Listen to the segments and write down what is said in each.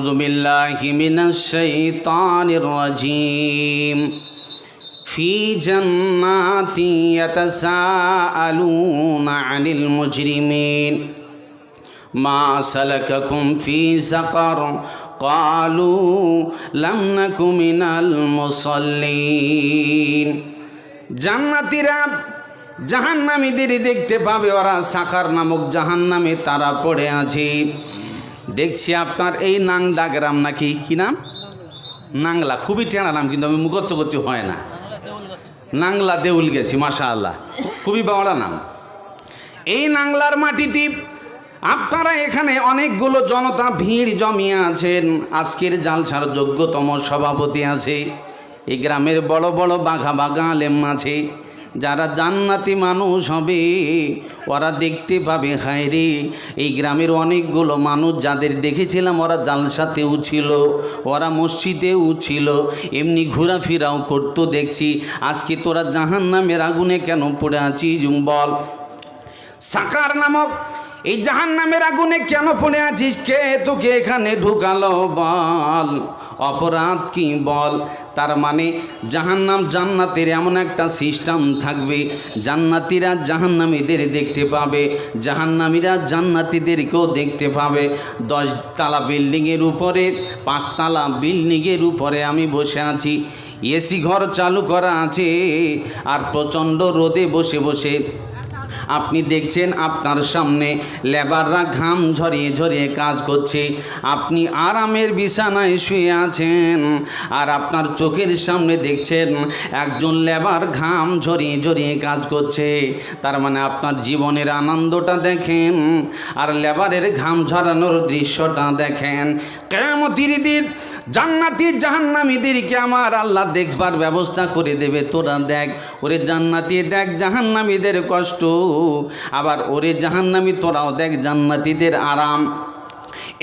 أعوذ بالله من الشيطان الرجيم في جنات يتساءلون عن المجرمين ما سلككم في سقر قالوا لم نك من المصلين জান্নাতীরা জাহান্নামীদের দেখতে পাবে ওরা সাকার নামক জাহান্নামে তারা পড়ে আছে দেখছি আপনার এই নাংলা গ্রাম নাকি? কি নাম? নাংলা। খুবই টেনা নাম, কিন্তু আমি মুখস্থ করতে হয় না। নাংলা দেউল গেছি মাশা আল্লাহ খুবই বাংলা নাম। এই নাংলার মাটিতে আপনারা এখানে অনেকগুলো জনতা ভিড় জমিয়ে আছেন। আজকের জালসার যোগ্যতম সভাপতি আছে। এই গ্রামের বড় বড় বাঘা বাঘা আলেম আছে। যারা জান্নাতি মানুষ হবে, ওরা দেখতে পাবে হায়রে এই গ্রামের অনেকগুলো মানুষ যাদের দেখেছিলাম ওরা জালসাতেও ছিল, ওরা মসজিদেও ছিল, এমনি ঘোরাফেরাও করতো দেখছি। আজকে তোরা জাহান নামের আগুনে কেন পড়ে আছিস, বল। সাকার নামক এই জাহান নামের আগুনে কেন পড়ে আছিস? কে তোকে এখানে ঢুকালো বল? অপরাধ কি বল? তার মানে জাহান্নাম জান্নাতের এমন একটা সিস্টেম থাকবে, জান্নাতিরা জাহান্নামীদের দেখতে পাবে, জাহান্নামীরা জান্নাতিদেরকেও দেখতে পাবে। দশতলা বিল্ডিংয়ের উপরে পাঁচতলা বিল্ডিংয়ের উপরে আমি বসে আছি, এসি ঘর চালু করা আছে, আর প্রচণ্ড রোদে বসে বসে। আপনি দেখছেন আপনার সামনে লেবাররা ঘাম ঝরিয়ে ঝরিয়ে কাজ করছে। আপনি আরামের বিছানায় শুয়ে আছেন আর আপনার চোখের সামনে দেখছেন একজন লেবার ঘাম ঝরিয়ে ঝরিয়ে কাজ করছে। তার মানে আপনার জীবনের আনন্দটা দেখেন আর লেবারের ঘাম ঝরানোর দৃশ্যটা দেখেন। কেমতির দিন জান্নাতি জাহান্নামীদেরকে আমার আল্লাহ দেখবার ব্যবস্থা করে দেবে, তোরা দেখ। ওরে জান্নাতি দেখ, জাহান্নামীদের কষ্ট। আবার ওরে জাহান্নামী তোরাও দেখ জান্নাতীদের আরাম।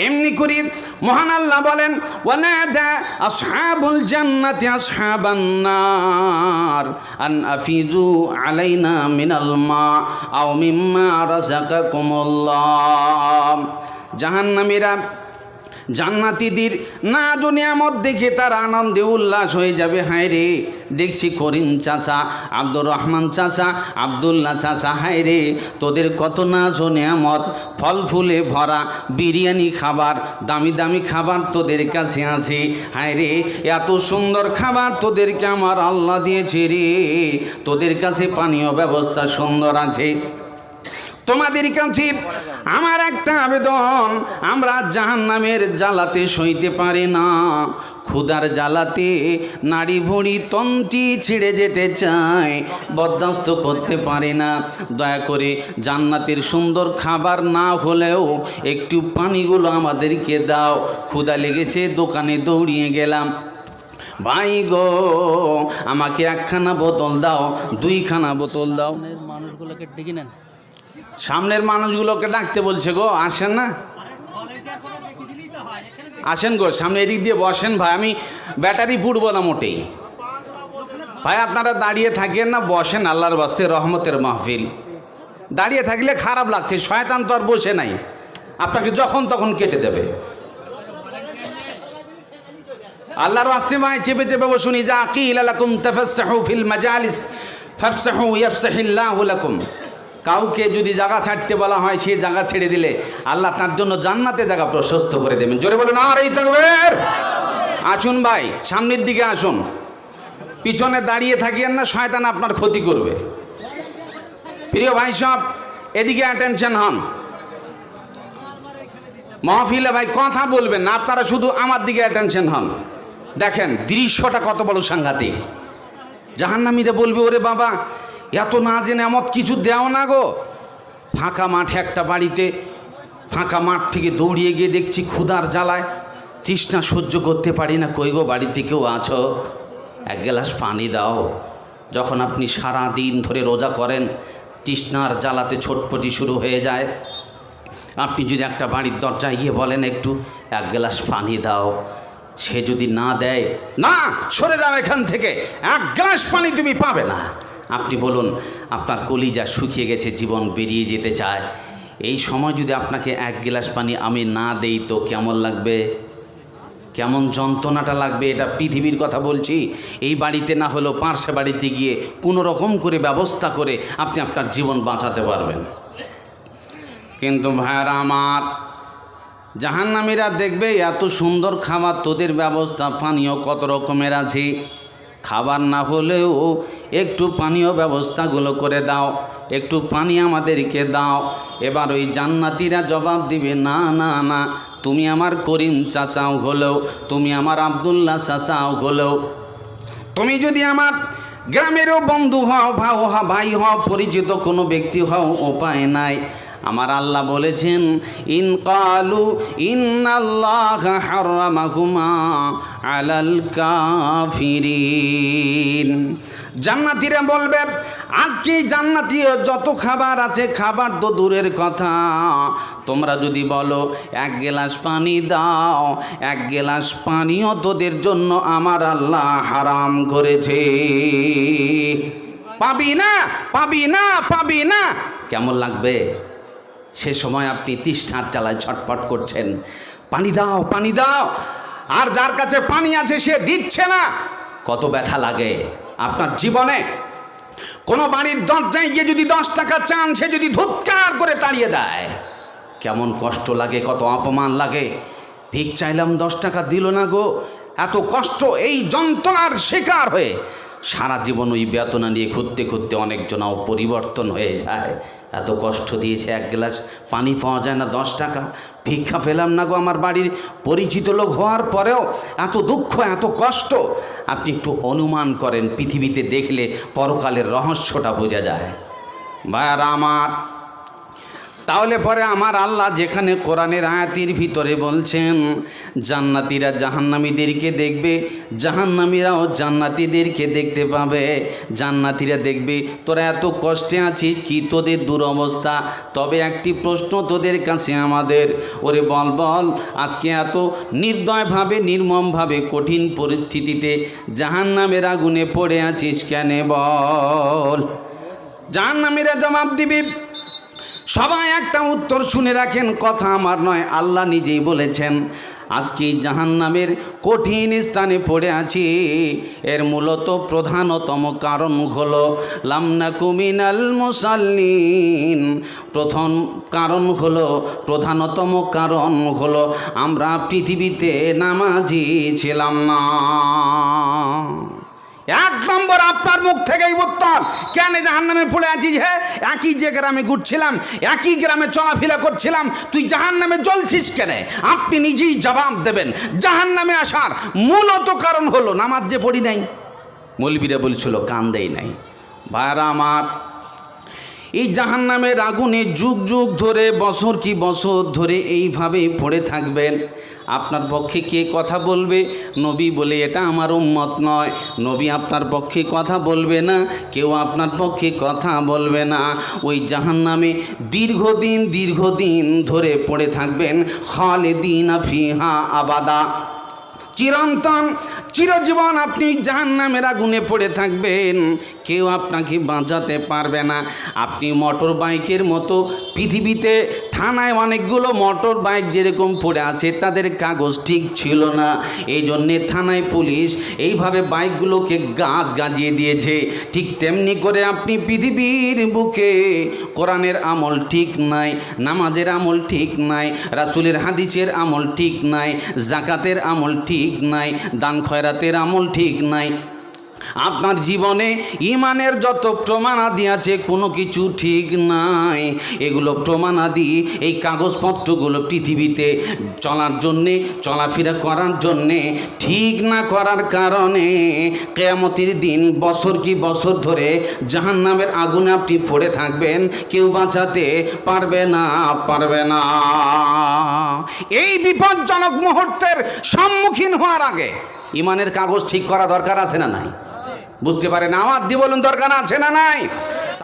এমনি করি মহান আল্লাহ বলেন, ওয়ানাদা আফিজু আলাইনা জাহান্নামীরা জান্নাতিদের না দুনিয়ামত দেখে তার আনন্দে উল্লাস হয়ে যাবে। হায় রে, দেখছি করিম চাচা, আব্দুর রহমান চাচা আবদুল্লা চাচা, হায় রে, তোদের কত না নিয়ামত। ফল ফুলে ভরা বিরিয়ানি খাবার, দামি দামি খাবার তোদের কাছে আছে। হায় রে, এত সুন্দর খাবার তোদেরকে আমার আল্লাহ দিয়েছে রে। তোদের কাছে পানীয় ব্যবস্থা সুন্দর আছে। তোমাদের কাছে আমার একটা আবেদন। আমরা জাহান নামের জ্বালাতে সইতে পারি না। ক্ষুদার জ্বালাতে নাড়ি ভুড়ি তন্টি ছিঁড়ে যেতে চায়। বরদাস্ত করতে পারে না। দয়া করে জান্নাতের সুন্দর খাবার না হলেও একটু পানিগুলো আমাদেরকে দাও। ক্ষুদা লেগেছে, দোকানে দৌড়িয়ে গেলাম। ভাই গো, আমাকে একখানা বোতল দাও, দুইখানা বোতল দাও। মানুষগুলোকে ডেকে নেন। সামনের মানুষগুলোকে ডাকতে বলছে গো, আসেন না। আসেন গো, সামনে এদিক দিয়ে বসেন ভাই, আমি ব্যাটারি ফুটবো না মোটেই। ভাই, আপনারা দাঁড়িয়ে থাকেন না, বসেন, আল্লাহর বাস্তে রহমতের মাহফিল। দাঁড়িয়ে থাকলে খারাপ লাগছে, শয়তান তো আর বসে নাই। আপনাকে যখন তখন কেটে দেবে। আল্লাহর আস্তে ভাই চেপে চেপে বসুনি যা কি লাকুম তাফাসসাহু ফিল মাজালিস ফাফসাহু ইয়াফসাহিল্লাহু কাউকে যদি জায়গা ছাড়তে বলা হয়, সে জায়গা ছেড়ে দিলে আল্লাহ তার জন্য জান্নাতে জায়গা প্রশস্ত করে দেবেন। জোরে বলেন আর এই থাকবেন আসুন ভাই, সামনের দিকে আসুন। পিছনে দাঁড়িয়ে থাকিয়েন না, শয়তান আপনার ক্ষতি করবে। প্রিয় ভাই সব এদিকে অ্যাটেনশন হন। মহফিলে ভাই কথা বলবেন না, আপনারা শুধু আমার দিকে অ্যাটেনশন হন। দেখেন, দৃশ্যটা কত বড় সাংঘাতিক। জাহান্নামীরা বলবে, ওরে বাবা এত না জেনে এমত কিছু দেও না গো। ফাঁকা মাঠে একটা বাড়িতে, ফাঁকা মাঠ থেকে দৌড়িয়ে গিয়ে দেখছি ক্ষুধার জ্বালায়। তৃষ্ণা সহ্য করতে পারি না, কই গো বাড়িতে কেউ আছো? এক গ্লাস পানি দাও। যখন আপনি সারা দিন ধরে রোজা করেন, তৃষ্ণার জ্বালাতে ছটপটি শুরু হয়ে যায়। আপনি যদি একটা বাড়ির দরজায় গিয়ে বলেন, একটু এক গ্লাস পানি দাও। সে যদি না দেয়, না, সরে যাও এখান থেকে। এক গ্লাস পানি তুমি পাবে না। আপনি বলুন, আপনার কলিজা শুকিয়ে গেছে, জীবন বেরিয়ে যেতে চায়। এই সময় যদি আপনাকে এক গ্লাস পানি আমি না দেই, তো কেমন লাগবে? কেমন যন্ত্রণাটা লাগবে? এটা পৃথিবীর কথা বলছি। এই বাড়িতে না হলেও পার্শ্বে বাড়িতে গিয়ে কোনো রকম করে ব্যবস্থা করে আপনি আপনার জীবন বাঁচাতে পারবেন। কিন্তু ভাইয়ারা আমার জাহান্নামীরা দেখবে এত সুন্দর খাবার, তোদের ব্যবস্থা, পানীয় কত রকমের আছে। খাবার না হলেও একটু পানীয় ব্যবস্থাগুলো করে দাও, একটু পানি আমাদেরকে দাও। এবার ওই জান্নাতিরা জবাব দিবে, না না না, তুমি আমার করিম চাচাও হলেও, তুমি আমার আবদুল্লাহ চাচাও হলেও, তুমি যদি আমার গ্রামেরও বন্ধু হও, ভাও ভাই হও, পরিচিত কোনো ব্যক্তি হও, উপায় নাই। আমার আল্লাহ বলেছেন, ইন কালু ইন আল্লাহ জান্নাতীরা বলবে, আজকে জান্নাতি যত খাবার আছে, খাবার তো দূরের কথা। তোমরা যদি বলো, এক গেলাস পানি দাও, এক গেলাস পানিও তোদের জন্য আমার আল্লাহ হারাম করেছে। পাবি না পাবি না পাবি না, কেমন লাগবে? সে সময় আপনি তিষ্ঠার চালায় ছটফট করছেন। পানি দাও পানি দাও। আর যার কাছে পানি আছে সে দিচ্ছে না। কত ব্যথা লাগে আপনার জীবনে। কোনো বাড়ির দরজায় গিয়ে যদি দশ টাকা চান, সে যদি ধুৎকার করে তাড়িয়ে দেয়। কেমন কষ্ট লাগে, কত অপমান লাগে। ভিক চাইলাম দশ টাকা দিল না গো। এত কষ্ট, এই যন্ত্রণার শিকার হয়ে। সারা জীবন ওই বেতনা নিয়ে ঘুরতে ঘুরতে অনেকজনাও পরিবর্তন হয়ে যায়। এত কষ্ট দিয়েছে এক গ্লাস পানি পাওয়া যায় না দশ টাকা। ভিক্ষা পেলাম না গো আমার বাড়ির পরিচিত লোক হওয়ার পরেও এত দুঃখ, এত কষ্ট। আপনি একটু অনুমান করেন, পৃথিবীতে দেখলে পরকালের রহস্যটা বোঝা যায়। ভাইয়ারা আমার তাহলে পরে আমার আল্লাহ যেখানে কোরআনের আয়াতির ভিতরে বলছেন, জান্নাতিরা জাহান্নামীদেরকে দেখবে, জাহান্নামীরাও জান্নাতিদেরকে দেখতে পাবে। জান্নাতিরা দেখবে, তোরা এত কষ্টে আছিস, কি তোদের দুরবস্থা? তবে একটি প্রশ্ন তোদের কাছে আমাদের, ওরে বল বল, আজকে এত নির্দয়ভাবে, নির্মমভাবে, কঠিন পরিস্থিতিতে জাহান্নামের আগুনে পড়ে আছিস কেন বল? জাহান্নামীরা জবাব দিবি সবাই একটা উত্তর শুনে রাখেন, কথা আমার নয়, আল্লাহ নিজেই বলেছেন, আজকে জাহান নামের কঠিন স্থানে পড়ে আছি, এর মূলত প্রধানতম কারণ হলো লামনা কুমিনাল মুসাল্লিন। প্রথম কারণ হলো, প্রধানতম কারণ হলো আমরা পৃথিবীতে নামাজি ছিলাম না। এক নম্বর আপনার মুখ থেকেই উত্তর। কেন জাহান নামে পড়ে আছিস হে? একই যে গ্রামে ঘুরছিলাম, একই গ্রামে চলাফেরা করছিলাম, তুই জাহান নামে জ্বলছিস কেন? আপনি নিজেই জবাব দেবেন। জাহান নামে আসার মূলত কারণ হলো, নামাজ যে পড়ি নাই। মলবিরা বলছিল, কান দেই নাই। ভাইরা আমার এই জাহান নামের আগুনে যুগ যুগ ধরে, বছর কি বছর ধরে এইভাবে পড়ে থাকবেন। আপনার পক্ষে কে কথা বলবে? নবী বলে এটা আমার উম্মত নয়। নবী আপনার পক্ষে কথা বলবে না, কেউ আপনার পক্ষে কথা বলবে না। ওই জাহান নামে দীর্ঘদিন দীর্ঘদিন ধরে পড়ে থাকবেন, খালেদিন ফিহা আবাদা। চিরন্তন, চিরজীবন আপনি জাহান নামের আগুনে পড়ে থাকবেন। কেউ আপনাকে বাঁচাতে পারবে না। আপনি মোটর বাইকের মতো পৃথিবীতে থানায় অনেকগুলো মোটর বাইক যেরকম পড়ে আছে, তাদের কাগজ ঠিক ছিল না। এই জন্যে থানায় পুলিশ এইভাবে বাইকগুলোকে গাছ গাজিয়ে দিয়েছে। ঠিক তেমনি করে আপনি পৃথিবীর বুকে কোরআনের আমল ঠিক নাই, নামাজের আমল ঠিক নাই, রাসুলের হাদিসের আমল ঠিক নাই জাকাতের আমল ঠিক নাই, দান খয়রাতের আমল ঠিক নাই আপনার জীবনে ইমানের যত প্রমাণাদি আছে, কোনো কিছু ঠিক নাই। এগুলো প্রমাণাদি এই কাগজপত্রগুলো পৃথিবীতে চলার জন্যে, চলাফেরা করার জন্যে, ঠিক না করার কারণে কেয়ামতির দিন বছর কি বছর ধরে জাহান নামের আগুনে আপনি পড়ে থাকবেন, কেউ বাঁচাতে পারবে না পারবে না। এই বিপজ্জনক মুহূর্তের সম্মুখীন হওয়ার আগে ইমানের কাগজ ঠিক করা দরকার আছে না নাই? বুঝতে পারে না আমার দিয়ে বলুন দরকার আছে না নাই?